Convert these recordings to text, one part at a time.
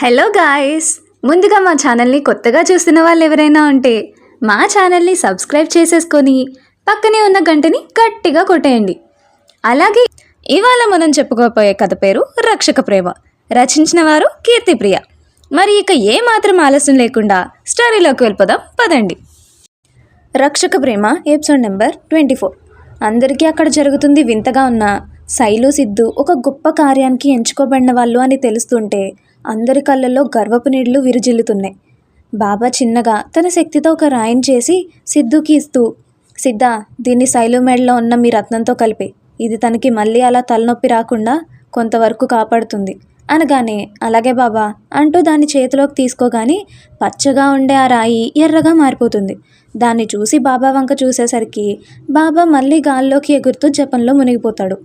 Hello guys. ముందుగా మా ఛానల్ని కొత్తగా చూస్తున్న వాళ్ళు ఎవరైనా ఉంటే మా ఛానల్ని సబ్స్క్రైబ్ చేసేసుకొని పక్కనే ఉన్న గంటని గట్టిగా కొట్టేయండి. అలాగే ఇవాళ మనం చెప్పుకోపోయే కథ పేరు రక్షక ప్రేమ. రచించిన వారు కీర్తిప్రియ. మరి ఇక ఏమాత్రం ఆలస్యం లేకుండా స్టోరీలోకి వెళ్ళిపోదాం పదండి. రక్షక ప్రేమ ఎపిసోడ్ నెంబర్ ట్వంటీ ఫోర్. అందరికీ అక్కడ జరుగుతుంది వింతగా ఉన్న శైలు సిద్ధు ఒక గొప్ప కార్యానికి ఎంచుకోబడిన వాళ్ళు అని తెలుస్తుంటే అందరి కళ్ళల్లో గర్వపు నీళ్ళు విరుజిల్లుతున్నాయి. బాబా చిన్నగా తన శక్తితో ఒక రాయిని చేసి సిద్ధుకి ఇస్తూ సిద్ధ దీన్ని శైలుమేడలో ఉన్న మీ రత్నంతో కలిపి. ఇది తనకి మళ్ళీ అలా తలనొప్పి రాకుండా కొంతవరకు కాపాడుతుంది. అనగానే అలాగే బాబా అంటూ దాన్ని చేతిలోకి తీసుకోగానే పచ్చగా ఉండే ఆ రాయి ఎర్రగా మారిపోతుంది. దాన్ని చూసి బాబా వంక చూసేసరికి బాబా మళ్ళీ గాల్లోకి ఎగురుతూ జపంలో మునిగిపోతాడు.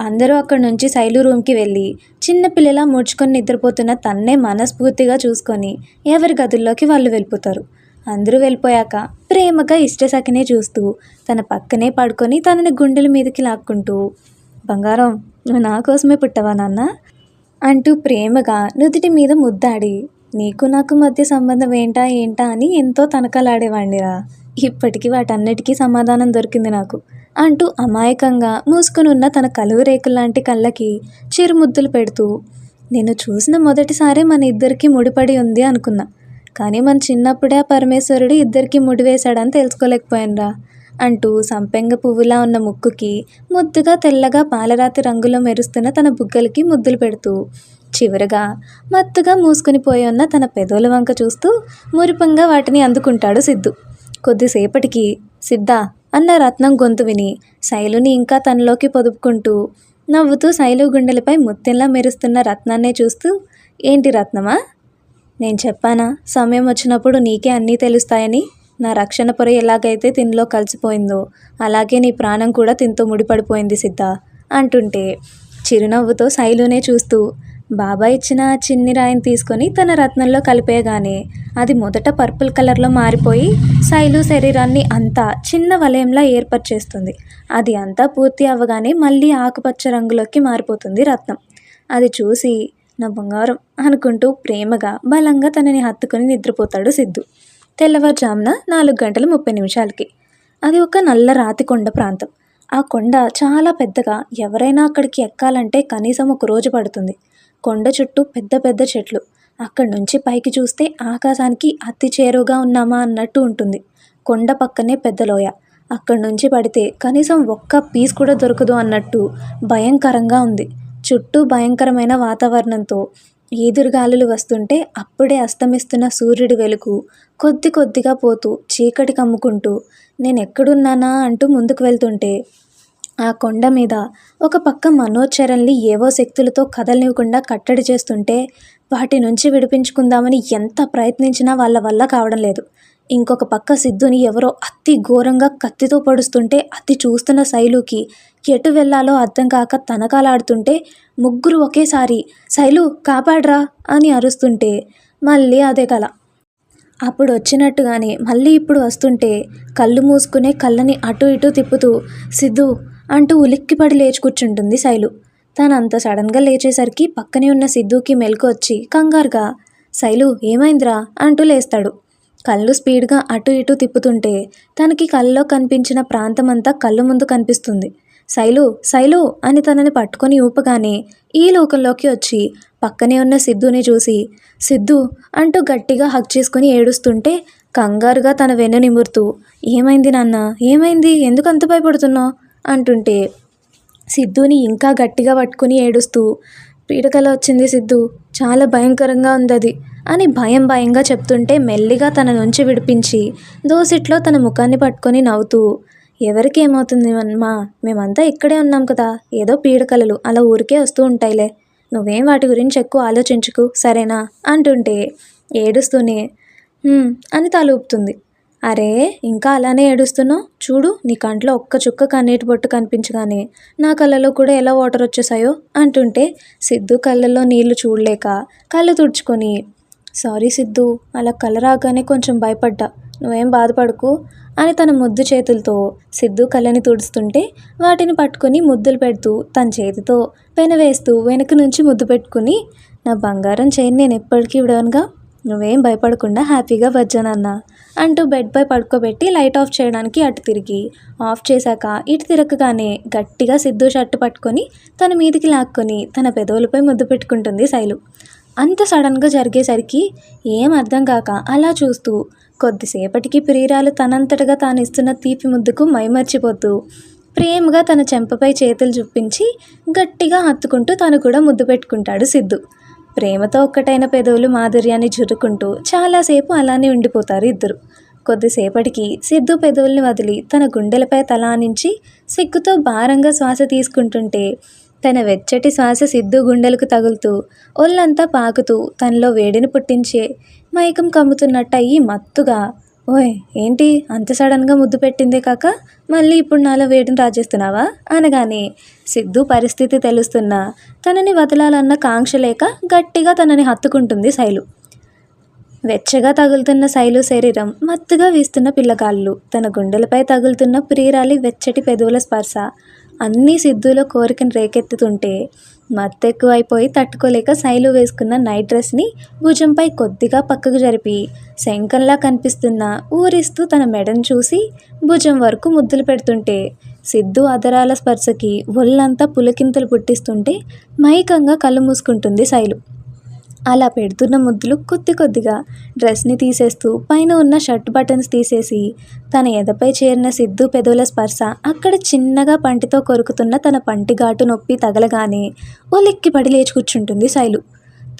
అందరూ అక్కడి నుంచి శైలు రూమ్కి వెళ్ళి చిన్న పిల్లలా ముడుచుకొని నిద్రపోతున్న తన్నే మనస్ఫూర్తిగా చూసుకొని ఎవరి గదుల్లోకి వాళ్ళు వెళ్ళిపోతారు. అందరూ వెళ్ళిపోయాక ప్రేమగా ఇష్టసఖినే చూస్తూ తన పక్కనే పడుకొని తనని గుండెల మీదకి లాక్కుంటూ బంగారం నువ్వు నా కోసమే పుట్టవా నాన్న? అంటూ ప్రేమగా నుదుటి మీద ముద్దాడి నీకు నాకు మధ్య సంబంధం ఏంటా ఏంటా అని ఎంతో తనకలాడేవాడిరా ఇప్పటికీ వాటన్నిటికీ సమాధానం దొరికింది నాకు. అంటూ అమాయకంగా మూసుకునున్న తన కలువు రేకుల్లాంటి కళ్ళకి చిరుముద్దులు పెడుతూ నేను చూసిన మొదటిసారే మన ఇద్దరికి ముడిపడి ఉంది అనుకున్నా. కానీ మన చిన్నప్పుడే ఆ పరమేశ్వరుడు ఇద్దరికి ముడివేశాడని తెలుసుకోలేకపోయానురా అంటూ సంపెంగ పువ్వులా ఉన్న ముక్కుకి ముద్దుగా తెల్లగా పాలరాతి రంగులో మెరుస్తున్న తన బుగ్గలకి ముద్దులు పెడుతూ చివరగా మత్తుగా మూసుకుని పోయి ఉన్న తన పెదవుల వంక చూస్తూ మురిపంగా వాటిని అందుకుంటాడు సిద్ధు. కొద్దిసేపటికి సిద్ధ అన్న రత్నం గొంతు విని శైలుని ఇంకా తనలోకి పొదుపుకుంటూ నవ్వుతూ శైలు గుండెలపై ముత్తెంలా మెరుస్తున్న రత్నాన్నే చూస్తూ ఏంటి రత్నమా? నేను చెప్పానా సమయం వచ్చినప్పుడు నీకే అన్నీ తెలుస్తాయని? నా రక్షణ పొర ఎలాగైతే తినలో కలిసిపోయిందో అలాగే నీ ప్రాణం కూడా తినతో ముడిపడిపోయింది సిద్ధ అంటుంటే చిరునవ్వుతో శైలునే చూస్తూ బాబా ఇచ్చిన చిన్ని రాయిని తీసుకొని తన రత్నంలో కలిపేయగానే అది మొదట పర్పుల్ కలర్లో మారిపోయి శైలు శరీరాన్ని అంతా చిన్న వలయంలా ఏర్పరిచేస్తుంది. అది అంతా పూర్తి అవ్వగానే మళ్ళీ ఆకుపచ్చ రంగులోకి మారిపోతుంది రత్నం. అది చూసి నా బంగారం అనుకుంటూ ప్రేమగా బలంగా తనని హత్తుకొని నిద్రపోతాడు సిద్ధు. తెల్లవారుజామున నాలుగు గంటల ముప్పై నిమిషాలకి. అది ఒక నల్ల రాతి కొండ ప్రాంతం. ఆ కొండ చాలా పెద్దగా. ఎవరైనా అక్కడికి ఎక్కాలంటే కనీసం ఒక రోజు పడుతుంది. కొండ చుట్టూ పెద్ద పెద్ద చెట్లు. అక్కడి నుంచి పైకి చూస్తే ఆకాశానికి అతి చేరువుగా ఉన్నామా అన్నట్టు ఉంటుంది. కొండ పక్కనే పెద్ద లోయ. అక్కడి నుంచి పడితే కనీసం ఒక్క పీస్ కూడా దొరకదు అన్నట్టు భయంకరంగా ఉంది. చుట్టూ భయంకరమైన వాతావరణంతో ఈదురుగాలులు వస్తుంటే అప్పుడే అస్తమిస్తున్న సూర్యుడి వెలుగు కొద్ది కొద్దిగా పోతూ చీకటి కమ్ముకుంటూ నేను ఎక్కడున్నానా అంటూ ముందుకు వెళ్తుంటే ఆ కొండ మీద ఒక పక్క మనోచరణల్ని ఏవో శక్తులతో కదలనివ్వకుండా కట్టడి చేస్తుంటే వాటి నుంచి విడిపించుకుందామని ఎంత ప్రయత్నించినా వాళ్ళ వల్ల కావడం లేదు. ఇంకొక పక్క సిద్ధుని ఎవరో అతి ఘోరంగా కత్తితో పొడుస్తుంటే అతి చూస్తున్న శైలుకి ఎటు వెళ్ళాలో అర్థం కాక తనకాలాడుతుంటే ముగ్గురు ఒకేసారి శైలు కాపాడ్రా అని అరుస్తుంటే మళ్ళీ అదే కల. అప్పుడు వచ్చినట్టుగానే మళ్ళీ ఇప్పుడు వస్తుంటే కళ్ళు మూసుకునే కళ్ళని అటు ఇటు తిప్పుతూ సిద్ధు అంటూ ఉలిక్కిపడి లేచి కూర్చుంటుంది శైలు. తను అంత సడన్గా లేచేసరికి పక్కనే ఉన్న సిద్ధుకి మెలకు వచ్చి కంగారుగా శైలు ఏమైందిరా? అంటూ లేస్తాడు. కళ్ళు స్పీడ్గా అటు ఇటు తిప్పుతుంటే తనకి కళ్ళలో కనిపించిన ప్రాంతమంతా కళ్ళు ముందు కనిపిస్తుంది. శైలు శైలు! అని తనని పట్టుకొని ఊపగానే ఈ లోకంలోకి వచ్చి పక్కనే ఉన్న సిద్ధుని చూసి సిద్ధు! అంటూ గట్టిగా హక్ చేసుకుని ఏడుస్తుంటే కంగారుగా తన వెన్ను నిమురుతూ ఏమైంది నాన్న? ఏమైంది? ఎందుకు అంత భయపడుతున్నావు? అంటుంటే సిద్ధుని ఇంకా గట్టిగా పట్టుకుని ఏడుస్తూ పీడకల వచ్చింది సిద్ధు చాలా భయంకరంగా ఉంది అది అని భయం భయంగా చెప్తుంటే మెల్లిగా తన నుంచి విడిపించి దోసిట్లో తన ముఖాన్ని పట్టుకొని నవ్వుతూ ఎవరికి ఏమవుతుంది అమ్మా మేమంతా ఇక్కడే ఉన్నాం కదా ఏదో పీడకలలు అలా ఊరికే వస్తూ ఉంటాయిలే నువ్వేం వాటి గురించి ఎక్కువ ఆలోచించుకు సరేనా? అంటుంటే ఏడుస్తూనే అని తలూపుతుంది. అరే ఇంకా అలానే ఏడుస్తున్నావు? చూడు నీ కంట్లో ఒక్క చుక్క కన్నీటి బొట్టు కనిపించగానే నా కళ్ళలో కూడా ఎలా వాటర్ వచ్చేసాయో అంటుంటే సిద్ధు కళ్ళల్లో నీళ్ళు చూడలేక కళ్ళు తుడుచుకొని సారీ సిద్ధు అలా కళ్ళ రాగానే కొంచెం భయపడ్డా. నువ్వేం బాధపడకు అని తన ముద్దు చేతులతో సిద్ధు కళ్ళని తుడుస్తుంటే వాటిని పట్టుకొని ముద్దులు పెడుతూ తన చేతితో పెనవేస్తూ వెనక నుంచి ముద్దు పెట్టుకుని నా బంగారం చైన్ నేను ఎప్పటికీ విడవనుగా? నువ్వేం భయపడకుండా హ్యాపీగా వచ్చానన్న అంటూ బెడ్పై పడుకోబెట్టి లైట్ ఆఫ్ చేయడానికి అటు తిరిగి ఆఫ్ చేశాక ఇటు తిరగగానే గట్టిగా సిద్ధు షర్టు పట్టుకొని తన మీదికి లాక్కొని తన పెదవులపై ముద్దు పెట్టుకుంటుంది శైలు. అంత సడన్గా జరిగేసరికి ఏం అర్థం కాక అలా చూస్తూ కొద్దిసేపటికి ప్రియురాలు తనంతటగా తాను ఇస్తున్న తీపి ముద్దుకు మైమర్చిపోతూ ప్రేమగా తన చెంపపై చేతులు చూపించి గట్టిగా హత్తుకుంటూ తను కూడా ముద్దు పెట్టుకుంటాడు సిద్ధు. ప్రేమతో ఒక్కటైన పెదవులు మాధుర్యాన్ని జురుకుంటూ చాలాసేపు అలానే ఉండిపోతారు ఇద్దరు. కొద్దిసేపటికి సిద్ధు పెదవుల్ని వదిలి తన గుండెలపై తలానించి సిగ్గుతో భారంగా శ్వాస తీసుకుంటుంటే తన వెచ్చటి శ్వాస సిద్ధు గుండెలకు తగులుతూ ఒళ్ళంతా పాకుతూ తనలో వేడిని పుట్టించే మైకం కమ్ముతున్నట్టు అయ్యి మత్తుగా ఓయ్ ఏంటి? అంత సడన్గా ముద్దు పెట్టిందే కాక మళ్ళీ ఇప్పుడు నాలో వేడిని రాజేస్తున్నావా? అనగానే సిద్ధు పరిస్థితి తెలుస్తున్నా. తనని వదలాలన్న కాంక్ష లేక గట్టిగా తనని హత్తుకుంటుంది శైలు. వెచ్చగా తగులుతున్న శైలు శరీరం మత్తుగా వీస్తున్న పిల్లగాళ్ళు. తన గుండెలపై తగులుతున్న ప్రియురాలి వెచ్చటి పెదవుల స్పర్శ. అన్నీ సిద్ధులో కోరికను రేకెత్తుతుంటే మత్తెక్కువైపోయి తట్టుకోలేక శైలు వేసుకున్న నైట్ డ్రెస్ని భుజంపై కొద్దిగా పక్కకు జరిపి శంఖంలా కనిపిస్తున్న ఊరిస్తూ తన మెడను చూసి భుజం వరకు ముద్దులు పెడుతుంటే సిద్ధు అదరాల స్పర్శకి ఒళ్ళంతా పులకింతలు పుట్టిస్తుంటే మైకంగా కళ్ళు మూసుకుంటుంది శైలు అలా పెడుతున్న ముద్దులు కొద్ది కొద్దిగా డ్రెస్ని తీసేస్తూ పైన ఉన్న షర్ట్ బటన్స్ తీసేసి తన ఎదపై చేరిన సిద్ధు పెదవుల స్పర్శ అక్కడ చిన్నగా పంటితో కొరుకుతున్న తన పంటి ఘాటు నొప్పి తగలగానే ఓ లిక్కి పడి లేచి కూర్చుంటుంది శైలు.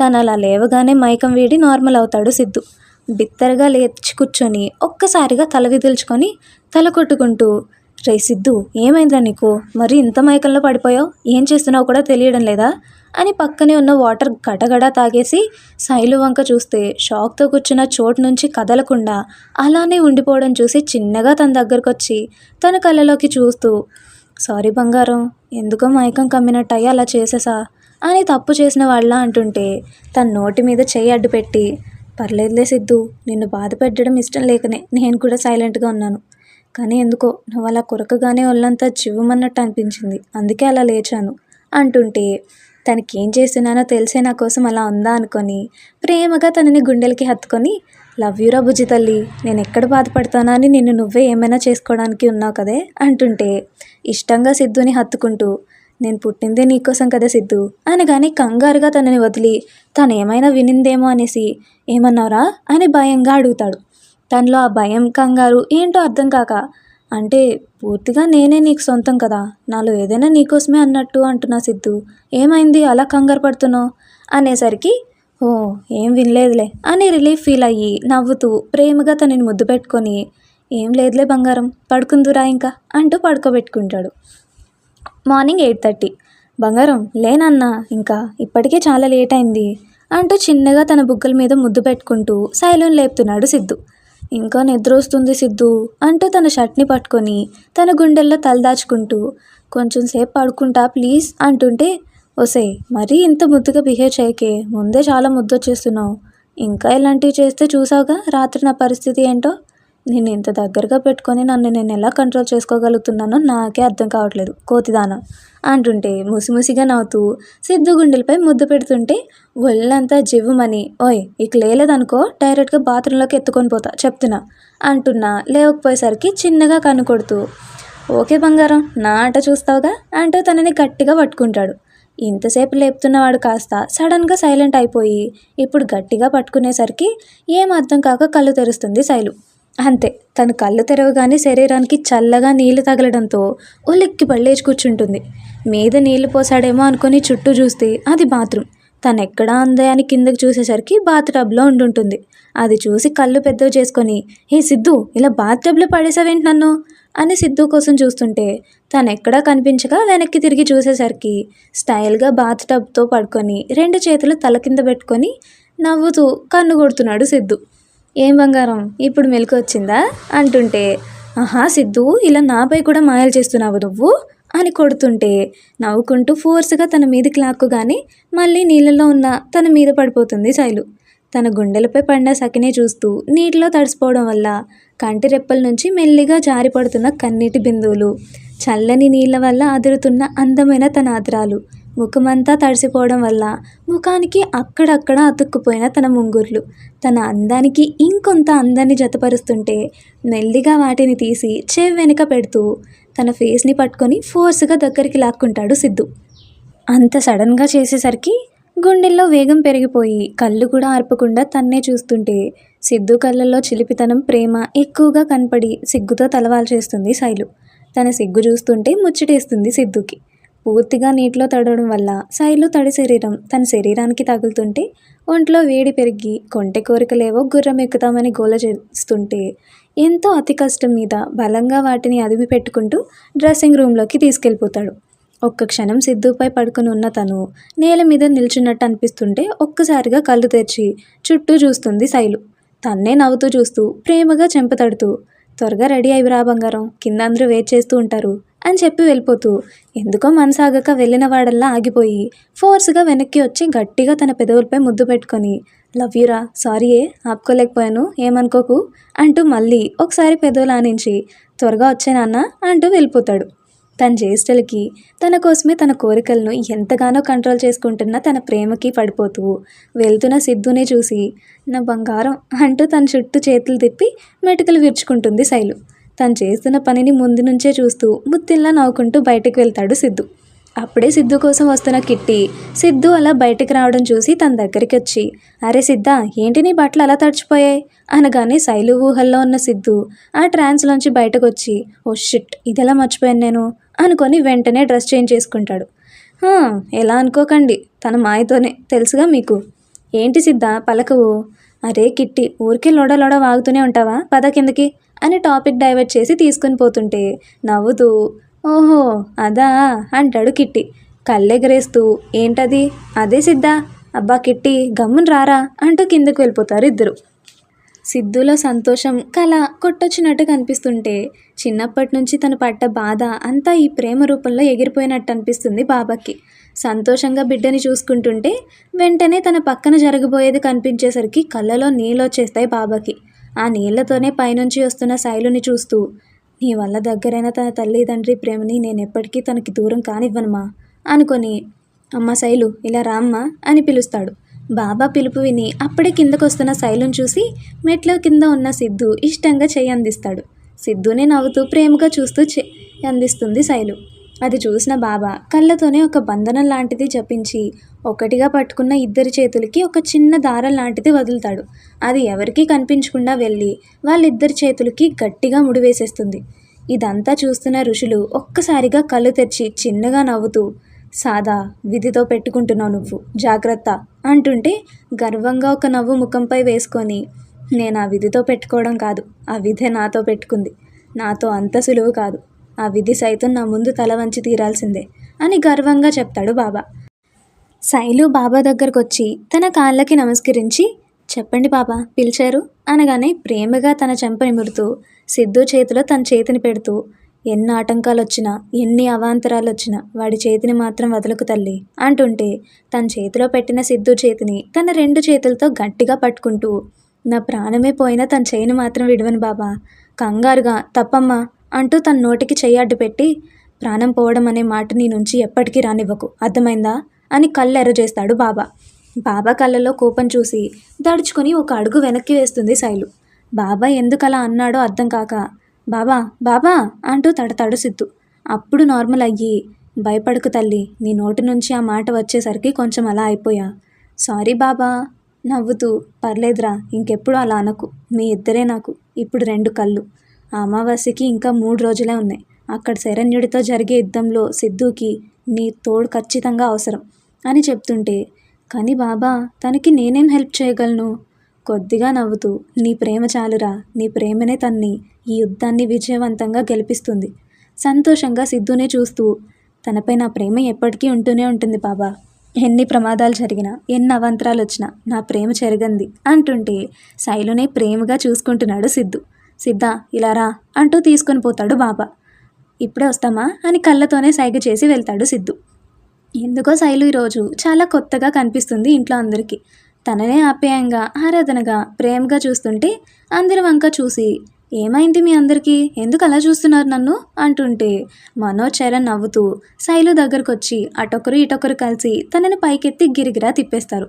తను అలా లేవగానే మైకం వేడి నార్మల్ అవుతాడు సిద్ధు. బిత్తరగా లేచి కూర్చొని ఒక్కసారిగా తల విదుల్చుకొని తల కొట్టుకుంటూ రే సిద్ధు ఏమైందిరా నీకు? మరి ఇంత మైకంలో పడిపోయావు? ఏం చేస్తున్నావు కూడా తెలియడం లేదా? అని పక్కనే ఉన్న వాటర్ గడగడ తాగేసి శైలు వంక చూస్తే షాక్తో కూర్చున్న చోటు నుంచి కదలకుండా అలానే ఉండిపోవడం చూసి చిన్నగా తన దగ్గరకు వచ్చి తన కళ్ళలోకి చూస్తూ సారీ బంగారం ఎందుకో మైకం కమ్మినట్టయి అయ్యి అలా చేసేసా అని తప్పు చేసిన వాళ్ళ అంటుంటే తన నోటి మీద చేయి అడ్డు పెట్టి పర్లేదులే సిద్ధు నిన్ను బాధ పెట్టడం ఇష్టం లేకనే నేను కూడా సైలెంట్గా ఉన్నాను. కానీ ఎందుకో నువ్వు అలా కొరకగానే ఒళ్ళంతా చివ్వమన్నట్టు అనిపించింది. అందుకే అలా లేచాను అంటుంటే తనకి ఏం చేస్తున్నానో తెలిసే నా కోసం అలా ఉందా అనుకొని ప్రేమగా తనని గుండెలకి హత్తుకొని లవ్ యూరా బుజ్జి తల్లి నేను ఎక్కడ బాధపడతానా అని నిన్ను నువ్వే ఏమైనా చేసుకోవడానికి ఉన్నావు కదే? అంటుంటే ఇష్టంగా సిద్ధుని హత్తుకుంటూ నేను పుట్టిందే నీకోసం కదా సిద్ధు? అనగానే కంగారుగా తనని వదిలి తను ఏమైనా వినిందేమో అనేసి ఏమన్నావురా? అని భయంగా అడుగుతాడు. తనలో ఆ భయం కంగారు ఏంటో అర్థం కాక అంటే పూర్తిగా నేనే నీకు సొంతం కదా. నాలో ఏదైనా నీకోసమే అన్నట్టు అంటున్నా సిద్ధు. ఏమైంది? అలా కంగారు పడుతున్నావు? అనేసరికి ఓ ఏం వినలేదులే అని రిలీఫ్ ఫీల్ అయ్యి నవ్వుతూ ప్రేమగా తనని ముద్దు పెట్టుకొని ఏం లేదులే బంగారం పడుకుందురా ఇంకా అంటూ పడుకోబెట్టుకుంటాడు. Morning eight thirty. బంగారం లేనన్నా ఇంకా ఇప్పటికే చాలా లేట్ అయింది అంటూ చిన్నగా తన బుగ్గల మీద ముద్దు పెట్టుకుంటూ శైలం లేపుతున్నాడు సిద్ధు. ఇంకా నిద్ర వస్తుంది సిద్ధు అంటూ తన షర్ట్ని పట్టుకొని తన గుండెల్లో తలదాచుకుంటూ కొంచెం సేపు పడుకుంటా ప్లీజ్ అంటుంటే ఒసే మరీ ఇంత ముద్దుగా బిహేవ్ చేయకే ముందే చాలా ముద్దొచ్చేస్తున్నావు. ఇంకా ఇలాంటివి చేస్తే చూసావుగా రాత్రి నా పరిస్థితి ఏంటో? నేను ఇంత దగ్గరగా పెట్టుకొని నన్ను నేను ఎలా కంట్రోల్ చేసుకోగలుగుతున్నానో నాకే అర్థం కావట్లేదు. కోతిదాన అంటుంటే ముసిముసిగా నవ్వుతూ సిద్ధు గుండెలపై ముద్దు పెడుతుంటే ఒళ్ళంతా జివ్వుమని ఓయ్ ఇక లేలేదనుకో డైరెక్ట్గా బాత్రూంలోకి ఎత్తుకొని పోతా చెప్తున్నా అంటున్నా లేవకపోయేసరికి చిన్నగా కన్ను కొడుతూ. ఓకే బంగారం నా ఆట చూస్తావుగా? అంటూ తనని గట్టిగా పట్టుకుంటాడు. ఇంతసేపు లేపుతున్నవాడు కాస్త సడన్గా సైలెంట్ అయిపోయి ఇప్పుడు గట్టిగా పట్టుకునేసరికి ఏం అర్థం కాక కళ్ళు తెరుస్తుంది శైలు. అంతే. తను కళ్ళు తెరవగానే శరీరానికి చల్లగా నీళ్ళు తగలడంతో ఉలిక్కి పళ్ళేసి కూర్చుంటుంది. మీద నీళ్ళు పోసాడేమో అనుకొని చుట్టూ చూస్తే అది బాత్రూమ్. తను ఎక్కడా అందే అని కిందకు చూసేసరికి బాత్ టబ్లో ఉండుంటుంది. అది చూసి కళ్ళు పెద్దవి చేసుకొని హే సిద్ధు ఇలా బాత్ టబ్లో పడేసావేంటి నన్ను? అని సిద్ధు కోసం చూస్తుంటే తను ఎక్కడా కనిపించగా వెనక్కి తిరిగి చూసేసరికి స్టైల్గా బాత్ టబ్తో పడుకొని రెండు చేతులు తల కింద పెట్టుకొని నవ్వుతూ కన్ను కొడుతున్నాడు సిద్ధు. ఏం బంగారం? ఇప్పుడు మెలకు వచ్చిందా? అంటుంటే ఆహా సిద్ధు ఇలా నాపై కూడా మాయలు చేస్తున్నావు నువ్వు? అని కొడుతుంటే నవ్వుకుంటూ ఫోర్స్గా తన మీదకి లాక్కుగానే మళ్ళీ నీళ్ళలో ఉన్న తన మీద పడిపోతుంది శైలు. తన గుండెలపై పడిన సకినే చూస్తూ నీటిలో తడిసిపోవడం వల్ల కంటి రెప్పల నుంచి మెల్లిగా జారిపడుతున్న కన్నీటి బిందువులు చల్లని నీళ్ళ వల్ల అదురుతున్న అందమైన తన ఆదరాలు ముఖమంతా తడిసిపోవడం వల్ల ముఖానికి అక్కడక్కడ అతుక్కుపోయిన తన ముంగుర్లు. తన అందానికి ఇంకొంత అందాన్ని జతపరుస్తుంటే మెల్లిగా వాటిని తీసి చెవి వెనుక పెడుతూ తన ఫేస్ని పట్టుకొని ఫోర్స్గా దగ్గరికి లాక్కుంటాడు సిద్ధు. అంత సడన్గా చేసేసరికి గుండెల్లో వేగం పెరిగిపోయి కళ్ళు కూడా ఆర్పకుండా తన్నే చూస్తుంటే సిద్ధు కళ్ళల్లో చిలిపితనం ప్రేమ ఎక్కువగా కనపడి సిగ్గుతో తలవాల్చేస్తుంది శైలు. తన సిగ్గు చూస్తుంటే ముచ్చటేస్తుంది సిద్ధుకి. పూర్తిగా నీటిలో తడవడం వల్ల శైలు తడి శరీరం తన శరీరానికి తగులుతుంటే ఒంట్లో వేడి పెరిగి కొంటె కోరికలేవో గుర్రం ఎక్కుతామని గోల చేస్తుంటే ఎంతో అతి కష్టం మీద బలంగా వాటిని అదిమి పెట్టుకుంటూ డ్రెస్సింగ్ రూమ్లోకి తీసుకెళ్ళిపోతాడు. ఒక్క క్షణం సిద్ధుపై పడుకుని ఉన్న తను నేల మీద నిల్చున్నట్టు అనిపిస్తుంటే ఒక్కసారిగా కళ్ళు తెరిచి చుట్టూ చూస్తుంది శైలు. తన్నే నవ్వుతూ చూస్తూ ప్రేమగా చెంపతడుతూ త్వరగా రెడీ అయి బంగారం కింద అందరూ వెయిట్ చేస్తూ ఉంటారు. అని చెప్పి వెళ్ళిపోతూ ఎందుకో మనసాగక వెళ్ళిన వాడల్లా ఆగిపోయి ఫోర్స్గా వెనక్కి వచ్చి గట్టిగా తన పెదవులపై ముద్దు పెట్టుకొని లవ్ యూరా సారీయే ఆపుకోలేకపోయాను ఏమనుకోకు? అంటూ మళ్ళీ ఒకసారి పెదవులు ఆనించి త్వరగా వచ్చే నాన్న అంటూ వెళ్ళిపోతాడు. తన చేష్టలకి తన కోసమే తన కోరికలను ఎంతగానో కంట్రోల్ చేసుకుంటున్న తన ప్రేమకి పడిపోతూ వెళ్తున్న సిద్ధునే చూసి నా బంగారం అంటూ తన చుట్టూ చేతులు తిప్పి మెటుకలు విరుచుకుంటుంది శైలు. తను చేస్తున్న పనిని ముందు నుంచే చూస్తూ ముత్తిల్లా నవ్వుకుంటూ బయటకు వెళ్తాడు సిద్ధు. అప్పుడే సిద్ధు కోసం వస్తున్న కిట్టి సిద్ధు అలా బయటకు రావడం చూసి తన దగ్గరికి వచ్చి అరే సిద్ధ ఏంటి నీ బట్టలు అలా తడిచిపోయాయి? అనగానే శైలు ఊహల్లో ఉన్న సిద్ధు ఆ ట్రాన్స్లోంచి బయటకు వచ్చి ఓ షిట్ ఇదెలా మర్చిపోయాను నేను? అనుకొని వెంటనే డ్రెస్ చేంజ్ చేసుకుంటాడు. ఎలా అనుకోకండి తన మాయతోనే తెలుసుగా మీకు. ఏంటి సిద్ధ పలకవు? అరే కిట్టి ఊరికే లోడ లోడ వాగుతూనే ఉంటావా? పద కిందకి అని టాపిక్ డైవర్ట్ చేసి తీసుకొని పోతుంటే నవ్వుతూ ఓహో అదా అంటాడు కిట్టి. కళ్ళెగరేస్తూ ఏంటది? అదే సిద్ధా? అబ్బా కిట్టి గమ్మున రారా అంటూ కిందకు వెళ్ళిపోతారు ఇద్దరు. సిద్ధులో సంతోషం కళ కొట్టొచ్చినట్టు కనిపిస్తుంటే చిన్నప్పటి నుంచి తను పడ్డ బాధ అంతా ఈ ప్రేమ రూపంలో ఎగిరిపోయినట్టు అనిపిస్తుంది బాబాకి. సంతోషంగా బిడ్డని చూసుకుంటుంటే వెంటనే తన పక్కన జరగబోయేది కనిపించేసరికి కళ్ళలో నీళ్ళు వచ్చేస్తాయి బాబాకి. ఆ నీళ్ళతోనే పైనుంచి వస్తున్న శైలుని చూస్తూ నీ వల్ల దగ్గరైన తన తల్లిదండ్రి ప్రేమని నేను ఎప్పటికీ తనకి దూరం కానివ్వనుమా? అనుకొని అమ్మ శైలు ఇలా రామ్మా? అని పిలుస్తాడు. బాబా పిలుపు విని అప్పుడే కిందకొస్తున్న శైలుని చూసి మెట్ల కింద ఉన్న సిద్ధు ఇష్టంగా చేయి అందిస్తాడు. సిద్ధుని నవ్వుతూ ప్రేమగా చూస్తూ చే అందిస్తుంది శైలు. అది చూసిన బాబా కళ్ళతోనే ఒక బంధనం లాంటిది జపించి ఒకటిగా పట్టుకున్న ఇద్దరి చేతులకి ఒక చిన్న దారం లాంటిది వదులుతాడు. అది ఎవరికీ కనిపించకుండా వెళ్ళి వాళ్ళిద్దరి చేతులకి గట్టిగా ముడివేసేస్తుంది. ఇదంతా చూస్తున్న ఋషులు ఒక్కసారిగా కళ్ళు తెరిచి చిన్నగా నవ్వుతూ సాదా విధితో పెట్టుకుంటున్నావు నువ్వు. జాగ్రత్త అంటుంటే గర్వంగా ఒక నవ్వు ముఖంపై వేసుకొని నేను ఆ విధితో పెట్టుకోవడం కాదు ఆ విధే నాతో పెట్టుకుంది. నాతో అంత సులువు కాదు. ఆ విధి సైతం నా ముందు తల వంచి తీరాల్సిందే అని గర్వంగా చెప్తాడు బాబా. శైలు బాబా దగ్గరకు వచ్చి తన కాళ్ళకి నమస్కరించి చెప్పండి బాబా పిలిచారు? అనగానే ప్రేమగా తన చెంప నిమురుతూ సిద్ధు చేతిలో తన చేతిని పెడుతూ ఎన్ని ఆటంకాలు వచ్చినా ఎన్ని అవాంతరాలు వచ్చినా వాడి చేతిని మాత్రం వదలకు తల్లి అంటుంటే తన చేతిలో పెట్టిన సిద్ధు చేతిని తన రెండు చేతులతో గట్టిగా పట్టుకుంటూ నా ప్రాణమే పోయినా తన చేయిని మాత్రం విడవను బాబా. కంగారుగా తప్పమ్మా అంటూ తన నోటికి చెయ్యి అడ్డు పెట్టి ప్రాణం పోవడం అనే మాట నీ నుంచి ఎప్పటికీ రానివ్వకు. అర్థమైందా? అని కళ్ళు ఎర్రజేస్తాడు బాబా. బాబా కళ్ళలో కోపం చూసి దడుచుకొని ఒక అడుగు వెనక్కి వేస్తుంది శైలు. బాబా ఎందుకు అలా అన్నాడో అర్థం కాక బాబా బాబా అంటూ తడతాడు సిద్ధు. అప్పుడు నార్మల్ అయ్యి భయపడకు తల్లి నీ నోటి నుంచి ఆ మాట వచ్చేసరికి కొంచెం అలా అయిపోయా. సారీ బాబా నవ్వుతూ పర్లేదురా ఇంకెప్పుడు అలా అనకు. మీ ఇద్దరే నాకు. ఇప్పుడు రెండు కళ్ళు. ఆ అమావాస్యకి ఇంకా మూడు రోజులే ఉన్నాయి. అక్కడ శరణ్యుడితో జరిగే యుద్ధంలో సిద్ధుకి నీ తోడు ఖచ్చితంగా అవసరం అని చెప్తుంటే కానీ బాబా తనకి నేనేం హెల్ప్ చేయగలను? కొద్దిగా నవ్వుతూ నీ ప్రేమ చాలురా. నీ ప్రేమనే తన్ని ఈ యుద్ధాన్ని విజయవంతంగా గెలిపిస్తుంది. సంతోషంగా సిద్ధునే చూస్తూ తనపై నా ప్రేమ ఎప్పటికీ ఉంటూనే ఉంటుంది బాబా. ఎన్ని ప్రమాదాలు జరిగినా ఎన్ని అవంతరాలు వచ్చినా నా ప్రేమ చెరగంది అంటుంటే శైలునే ప్రేమగా చూసుకుంటున్నాడు సిద్ధు. సిద్ధ ఇలా రా అంటూ తీసుకొని పోతాడు బాబా. ఇప్పుడే వస్తామా అని కళ్ళతోనే సైగ చేసి వెళ్తాడు సిద్ధు. ఎందుకో శైలు ఈరోజు చాలా కొత్తగా కనిపిస్తుంది ఇంట్లో అందరికీ. తననే ఆప్యాయంగా ఆరాధనగా ప్రేమగా చూస్తుంటే అందరి వంక చూసి ఏమైంది మీ అందరికీ? ఎందుకు అలా చూస్తున్నారు నన్ను? అంటుంటే మనోజ్ చరణ్ నవ్వుతూ శైలు దగ్గరకు వచ్చి అటొకరు ఇటొకరు కలిసి తనని పైకెత్తి గిరిగిరా తిప్పేస్తారు.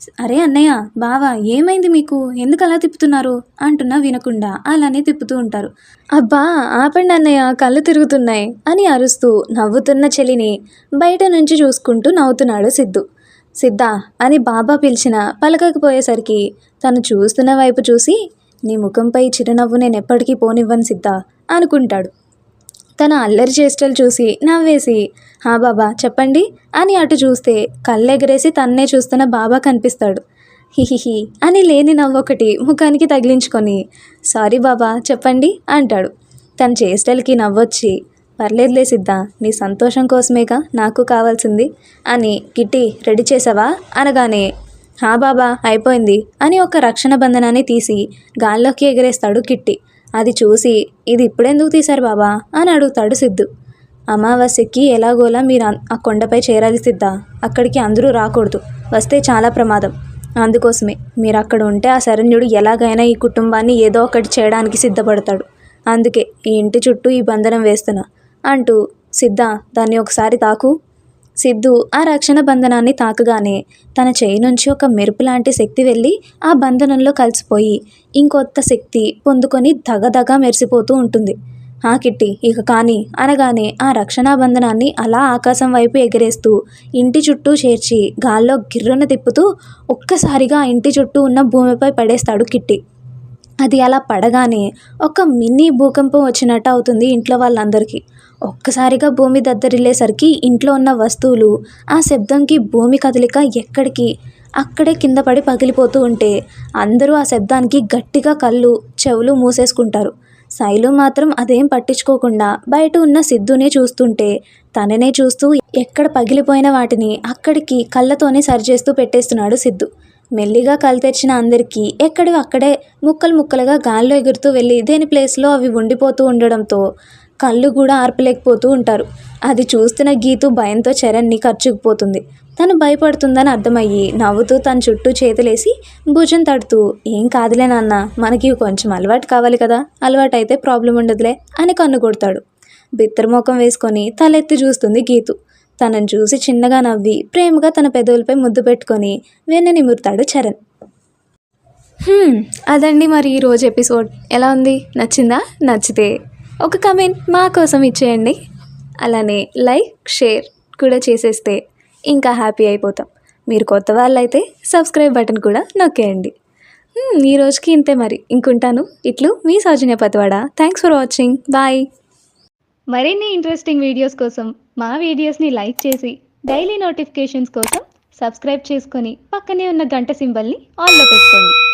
అరే అన్నయ్య బావా ఏమైంది మీకు? ఎందుకు అలా తిప్పుతున్నారు? అంటున్నా వినకుండా అలానే తిప్పుతూ ఉంటారు. అబ్బా ఆపండి అన్నయ్య కళ్ళు తిరుగుతున్నాయి అని అరుస్తూ నవ్వుతున్న చెలిని బయట నుంచి చూసుకుంటూ నవ్వుతున్నాడు సిద్ధు. సిద్ధ అని బాబా పిలిచిన పలకకపోయేసరికి తను చూస్తున్న వైపు చూసి నీ ముఖంపై చిరునవ్వు నేను ఎప్పటికీ పోనివ్వను సిద్ధ అనుకుంటాడు. తన అల్లరి చేష్టలు చూసి నవ్వేసి హా బాబా చెప్పండి అని అటు చూస్తే కళ్ళెగరేసి తన్నే చూస్తున్న బాబా కనిపిస్తాడు. హిహిహి అని లేని నవ్వొకటి ముఖానికి తగిలించుకొని సారీ బాబా చెప్పండి అంటాడు. తన చేష్టలకి నవ్వొచ్చి పర్లేదులే సిద్ధ నీ సంతోషం కోసమేగా నాకు కావాల్సింది అని కిట్టి రెడీ చేసావా? అనగానే హా బాబా అయిపోయింది అని ఒక రక్షణ బంధనాన్ని తీసి గాల్లోకి ఎగరేస్తాడు కిట్టి అది చూసి ఇది ఇప్పుడెందుకు తీశారు బాబా? అని అడుగుతాడు సిద్ధు. అమావాస్యకి ఎలాగోలా మీరు అన్- ఆ కొండపై చేరాలి సిద్ధ. అక్కడికి అందరూ రాకూడదు. వస్తే చాలా ప్రమాదం. అందుకోసమే మీరు అక్కడ ఉంటే ఆ శరణ్యుడు ఎలాగైనా ఈ కుటుంబాన్ని ఏదో ఒకటి చేయడానికి సిద్ధపడతాడు. అందుకే ఈ ఇంటి చుట్టూ ఈ బంధనం వేస్తున్నా. అంటూ సిద్ధ దాన్ని ఒకసారి తాకు. సిద్ధు ఆ రక్షణ బంధనాన్ని తాకగానే తన చేయి నుంచి ఒక మెరుపు లాంటి శక్తి వెళ్ళి ఆ బంధనంలో కలిసిపోయి ఇంకొత్త శక్తి పొందుకొని దగదగా మెరిసిపోతూ ఉంటుంది. ఆ కిట్టి ఇక కానీ అనగానే ఆ రక్షణా బంధనాన్ని అలా ఆకాశం వైపు ఎగరేస్తూ ఇంటి చుట్టూ చేర్చి గాల్లో గిర్రున తిప్పుతూ ఒక్కసారిగా ఇంటి చుట్టూ ఉన్న భూమిపై పడేస్తాడు కిట్టి. అది అలా పడగానే ఒక మినీ భూకంపం వచ్చినట్టు అవుతుంది ఇంట్లో వాళ్ళందరికీ. ఒక్కసారిగా భూమి దద్దరిల్లేసరికి ఇంట్లో ఉన్న వస్తువులు ఆ శబ్దంకి భూమి కదలిక ఎక్కడికి? అక్కడే కింద పడి పగిలిపోతూ ఉంటే అందరూ ఆ శబ్దానికి గట్టిగా కళ్ళు చెవులు మూసేసుకుంటారు. శైలు మాత్రం అదేం పట్టించుకోకుండా బయట ఉన్న సిద్ధునే చూస్తుంటే తననే చూస్తూ ఎక్కడ పగిలిపోయిన వాటిని అక్కడికి కళ్ళతోనే సరిచేస్తూ పెట్టేస్తున్నాడు సిద్ధు. మెల్లిగా కళ్ళు తెరిచిన అందరికీ ఎక్కడో అక్కడే ముక్కలు ముక్కలుగా గాల్లో ఎగురుతూ వెళ్ళి దేని ప్లేస్లో అవి ఉండిపోతూ ఉండడంతో కళ్ళు కూడా ఆర్పలేకపోతూ ఉంటారు. అది చూస్తున్న గీతు భయంతో చరణ్ని ఖర్చుకుపోతుంది తను భయపడుతుందని అర్థమయ్యి నవ్వుతూ తన చుట్టూ చేతులేసి భుజం తడుతూ ఏం కాదులే నాన్న మనకి కొంచెం అలవాటు కావాలి కదా అలవాటు అయితే ప్రాబ్లం ఉండదులే అని కన్ను కొడతాడు. బిత్తరమోకం వేసుకొని తలెత్తి చూస్తుంది గీతు. తనను చూసి చిన్నగా నవ్వి ప్రేమగా తన పెదవులపై ముద్దు పెట్టుకొని వెన్న నిమురుతాడు చరణ్. అదండి మరి ఈరోజు ఎపిసోడ్. ఎలా ఉంది? నచ్చిందా? నచ్చితే ఒక కమెంట్ మా కోసం ఇచ్చేయండి. అలానే లైక్ షేర్ కూడా చేసేస్తే ఇంకా హ్యాపీ అయిపోతాం. మీరు కొత్త వాళ్ళైతే సబ్స్క్రైబ్ బటన్ కూడా నొక్కేయండి. ఈ రోజుకి ఇంతే మరి. ఇంకుంటాను. ఇట్లు మీ Soujanya Pativada. Thanks for watching bye మరిన్ని ఇంట్రెస్టింగ్ వీడియోస్ కోసం మా వీడియోస్ని లైక్ చేసి డైలీ నోటిఫికేషన్స్ కోసం సబ్స్క్రైబ్ చేసుకొని పక్కనే ఉన్న గంట సింబల్ని ఆన్లో పెట్టుకోండి.